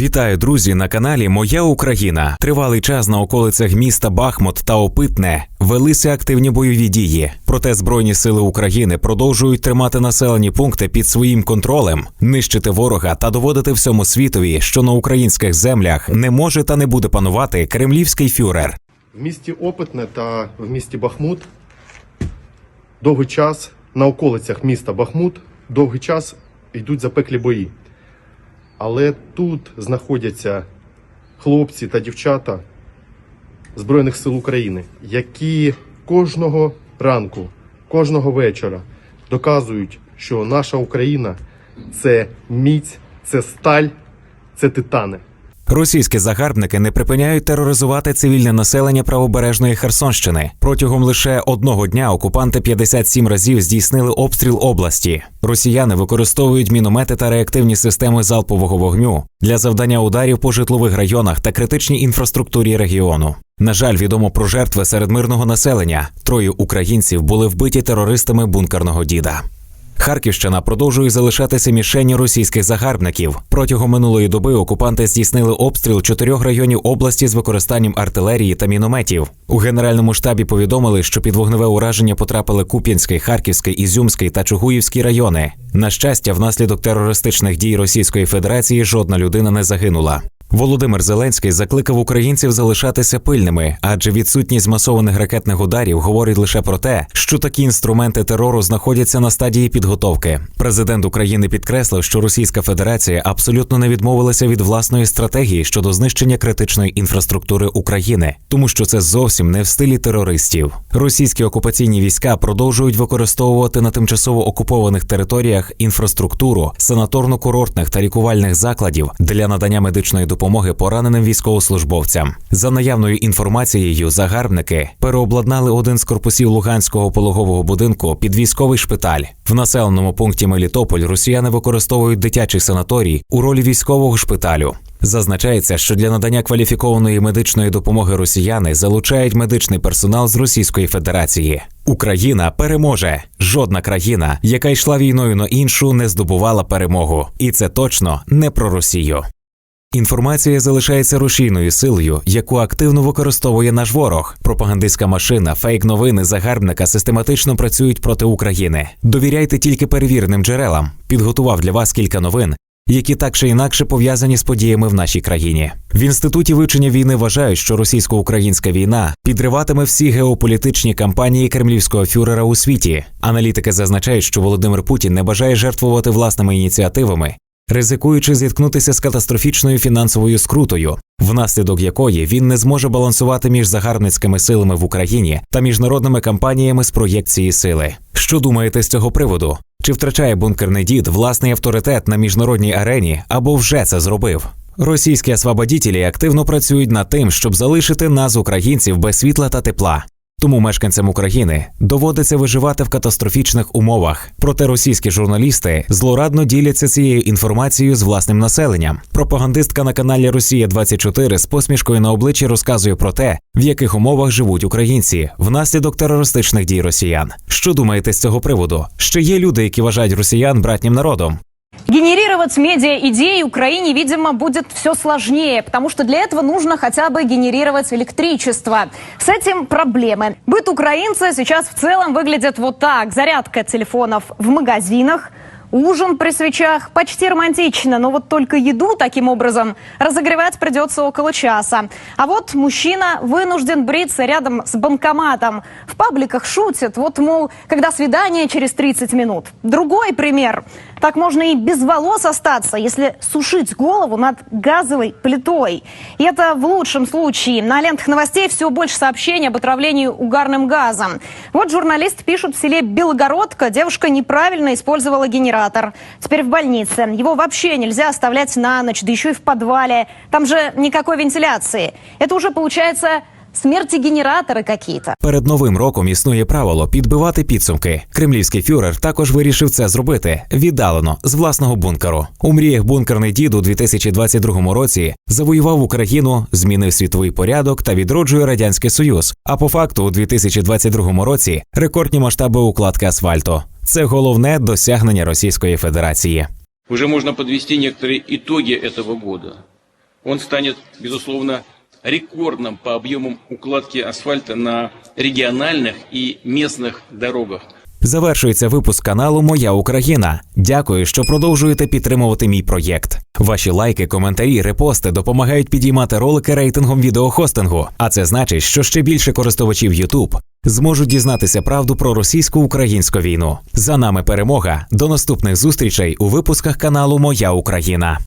Вітаю, друзі, на каналі Моя Україна. Тривалий час на околицях міста Бахмут та Опитне велися активні бойові дії. Проте Збройні сили України продовжують тримати населені пункти під своїм контролем, нищити ворога та доводити всьому світові, що на українських землях не може та не буде панувати кремлівський фюрер. В місті Опитне та в місті Бахмут довгий час на околицях міста Бахмут довгий час йдуть запеклі бої. Але тут знаходяться хлопці та дівчата Збройних сил України, які кожного ранку, кожного вечора доказують, що наша Україна це міць, це сталь, це титани. Російські загарбники не припиняють тероризувати цивільне населення правобережної Херсонщини. Протягом лише одного дня окупанти 57 разів здійснили обстріл області. Росіяни використовують міномети та реактивні системи залпового вогню для завдання ударів по житлових районах та критичній інфраструктурі регіону. На жаль, відомо про жертви серед мирного населення. Троє українців були вбиті терористами бункерного діда. Харківщина продовжує залишатися мішенню російських загарбників. Протягом минулої доби окупанти здійснили обстріл чотирьох районів області з використанням артилерії та мінометів. У генеральному штабі повідомили, що під вогневе ураження потрапили Куп'янський, Харківський, Ізюмський та Чугуївський райони. На щастя, внаслідок терористичних дій Російської Федерації жодна людина не загинула. Володимир Зеленський закликав українців залишатися пильними, адже відсутність змасованих ракетних ударів говорить лише про те, що такі інструменти терору знаходяться на стадії підготовки. Президент України підкреслив, що Російська Федерація абсолютно не відмовилася від власної стратегії щодо знищення критичної інфраструктури України, тому що це зовсім не в стилі терористів. Російські окупаційні війська продовжують використовувати на тимчасово окупованих територіях інфраструктуру санаторно-курортних та лікувальних закладів для надання медичної допомоги пораненим військовослужбовцям. За наявною інформацією, загарбники переобладнали один з корпусів Луганського пологового будинку під військовий шпиталь. В населеному пункті Мелітополь росіяни використовують дитячий санаторій у ролі військового шпиталю. Зазначається, що для надання кваліфікованої медичної допомоги росіяни залучають медичний персонал з Російської Федерації. Україна переможе. Жодна країна, яка йшла війною на іншу, не здобувала перемогу, і це точно не про Росію. Інформація залишається рушійною силою, яку активно використовує наш ворог. Пропагандистська машина, фейк-новини загарбника систематично працюють проти України. Довіряйте тільки перевіреним джерелам. Підготував для вас кілька новин, які так чи інакше пов'язані з подіями в нашій країні. В інституті вивчення війни вважають, що російсько-українська війна підриватиме всі геополітичні кампанії кремлівського фюрера у світі. Аналітики зазначають, що Володимир Путін не бажає жертвувати власними ініціативами. Ризикуючи зіткнутися з катастрофічною фінансовою скрутою, внаслідок якої він не зможе балансувати між загарбницькими силами в Україні та міжнародними кампаніями з проєкції сили. Що думаєте з цього приводу? Чи втрачає бункерний дід власний авторитет на міжнародній арені або вже це зробив? Російські освободітелі активно працюють над тим, щоб залишити нас, українців, без світла та тепла. Тому мешканцям України доводиться виживати в катастрофічних умовах. Проте російські журналісти злорадно діляться цією інформацією з власним населенням. Пропагандистка на каналі Росія 24 з посмішкою на обличчі розказує про те, в яких умовах живуть українці внаслідок терористичних дій росіян. Що думаєте з цього приводу? Ще є люди, які вважають росіян братнім народом. Генерировать медиа-идеи Украине, видимо, будет все сложнее, потому что для этого нужно хотя бы генерировать электричество. С этим проблемы. Быт украинца сейчас в целом выглядит вот так. Зарядка телефонов в магазинах, ужин при свечах. Почти романтично, но вот только еду таким образом разогревать придется около часа. А вот мужчина вынужден бриться рядом с банкоматом. В пабликах шутят, вот, мол, когда свидание через 30 минут. Другой пример. Так можно и без волос остаться, если сушить голову над газовой плитой. И это в лучшем случае. На лентах новостей все больше сообщений об отравлении угарным газом. Вот журналист пишет в селе Белогородка. Девушка неправильно использовала генератор. Теперь в больнице. Его вообще нельзя оставлять на ночь, да еще и в подвале. Там же никакой вентиляции. Это уже получается смерти генераторы какие-то. Перед новим роком існує правило підбивати підсумки. Кремлівський фюрер також вирішив це зробити віддалено з власного бункеру. У мріях бункерний дід у 2022 році завоював Україну, змінив світовий порядок та відроджує радянський союз. А по факту, у 2022 році рекордні масштаби укладки асфальту. Це головне досягнення Російської Федерації. Уже можно подвести некоторые итоги этого года. Он станет, безусловно, рекордным по объемам укладки асфальта на региональных и местных дорогах. Завершується випуск каналу Моя Україна. Дякую, що продовжуєте підтримувати мій проєкт. Ваші лайки, коментарі, репости допомагають підіймати ролики рейтингом відеохостингу. А це значить, що ще більше користувачів YouTube зможуть дізнатися правду про російсько-українську війну. За нами перемога. До наступних зустрічей у випусках каналу Моя Україна.